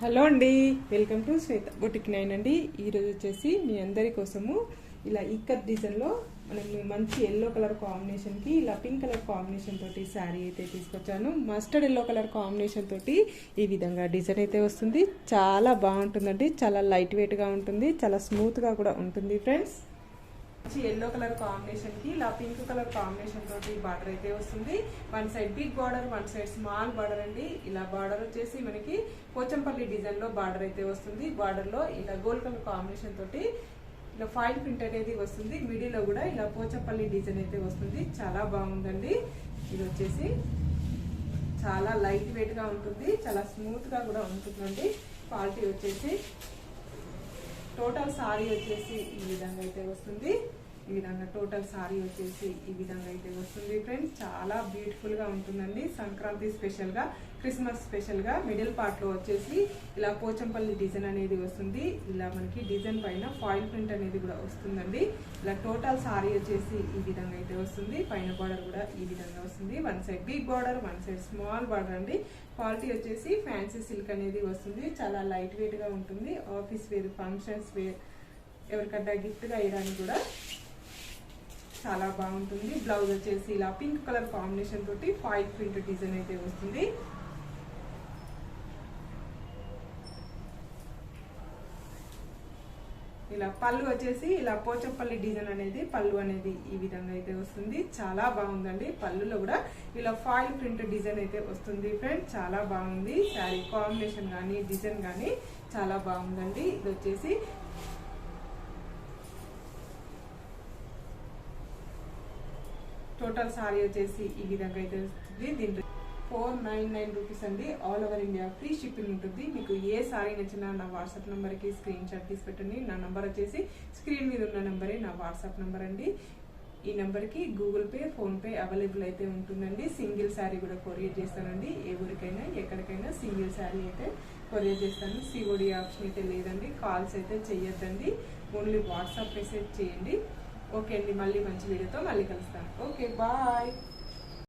Hello అండి welcome to Shweta boutique nine అండి. ఈరోజు వచ్చేసి మీ అందరి కోసము ఇలా ఇక్కత్ డిజైన్లో మనం మంచి ఎల్లో కలర్ కాంబినేషన్కి ఇలా పింక్ కలర్ కాంబినేషన్ తోటి శారీ అయితే తీసుకొచ్చాను. మస్టర్డ్ ఎల్లో కలర్ కాంబినేషన్ తోటి ఈ విధంగా డిజైన్ అయితే వస్తుంది. చాలా బాగుంటుందండి చాలా లైట్ వెయిట్గా ఉంటుంది చాలా స్మూత్గా కూడా ఉంటుంది ఫ్రెండ్స్ ఎల్లో కలర్ కాంబినేషన్కి ఇలా పింక్ కలర్ కాంబినేషన్ తోటి బార్డర్ అయితే వస్తుంది. One side big border one side small border అండి. ఇలా బార్డర్ వచ్చేసి మనకి పోచంపల్లి డిజైన్లో బార్డర్ అయితే వస్తుంది. బార్డర్లో ఇలా గోల్డ్ కలర్ కాంబినేషన్ తోటి ఇలా ఫైల్ ప్రింట్ అనేది వస్తుంది. మిడిల్లో కూడా ఇలా పోచంపల్లి డిజైన్ అయితే వస్తుంది. చాలా బాగుందండి. ఇది వచ్చేసి చాలా లైట్ వెయిట్గా ఉంటుంది. చాలా స్మూత్గా కూడా ఉంటుందండి. క్వాలిటీ వచ్చేసి టోటల్ సారీ వచ్చేసి ఈ విధంగా అయితే వస్తుంది. ఈ విధంగా టోటల్ సారీ వచ్చేసి ఈ విధంగా అయితే వస్తుంది ఫ్రెండ్స్. చాలా బ్యూటిఫుల్గా ఉంటుందండి. సంక్రాంతి స్పెషల్గా క్రిస్మస్ స్పెషల్గా మిడిల్ పార్ట్లో వచ్చేసి ఇలా పోచంపల్లి డిజైన్ అనేది వస్తుంది. ఇలా మనకి డిజైన్ పైన ఫాయిల్ ప్రింట్ అనేది కూడా వస్తుందండి. ఇలా టోటల్ సారీ వచ్చేసి ఈ విధంగా అయితే వస్తుంది. పైన బార్డర్ కూడా ఈ విధంగా వస్తుంది. One side big border one side small border అండి. క్వాలిటీ వచ్చేసి ఫ్యాన్సీ సిల్క్ అనేది వస్తుంది. చాలా లైట్ వెయిట్గా ఉంటుంది. ఆఫీస్ వేర్ ఫంక్షన్స్ వేర్ ఎవరికన్నా గిఫ్ట్గా వేయడానికి కూడా చాలా బాగుంటుంది. బ్లౌజ్ వచ్చేసి ఇలా పింక్ కలర్ కాంబినేషన్ తోటి ఫైవ్ ప్రింట్ డిజైన్ అయితే వస్తుంది. ఇలా పళ్ళు వచ్చేసి ఇలా పోచంపల్లి డిజైన్ అనేది పళ్ళు అనేది ఈ విధంగా అయితే వస్తుంది. చాలా బాగుందండి. పళ్ళులో కూడా ఇలా ఫాయిల్ ప్రింట్ డిజైన్ అయితే వస్తుంది ఫ్రెండ్ చాలా బాగుంది. శారీ కాంబినేషన్ కానీ డిజైన్ కానీ చాలా బాగుందండి. ఇది వచ్చేసి టోటల్ సారీ వచ్చేసి ఈ విధంగా అయితే వస్తుంది. దీంట్లో ఫోర్ నైన్ నైన్ రూపీస్ అండి. All over India free shipping ఉంటుంది. మీకు ఏ సారీ నచ్చినా నా వాట్సాప్ నెంబర్కి స్క్రీన్ షాట్ తీసి పెట్టండి. నా నెంబర్ వచ్చేసి స్క్రీన్ మీద ఉన్న నెంబరే నా వాట్సాప్ నెంబర్ అండి. ఈ నెంబర్కి గూగుల్ పే ఫోన్పే అవైలబుల్ అయితే ఉంటుందండి. సింగిల్ శారీ కూడా కొరియర్ చేస్తానండి. ఏ ఊరికైనా ఎక్కడికైనా సింగిల్ శారీ అయితే కొరియర్ చేస్తాను. సిఓడి ఆప్షన్ అయితే లేదండి. కాల్స్ అయితే చేయొద్దండి ఓన్లీ వాట్సాప్ మెసేజ్ చేయండి. ఓకే అండి మళ్ళీ మంచి వీడియోతో మళ్ళీ కలుస్తాను. Okay bye.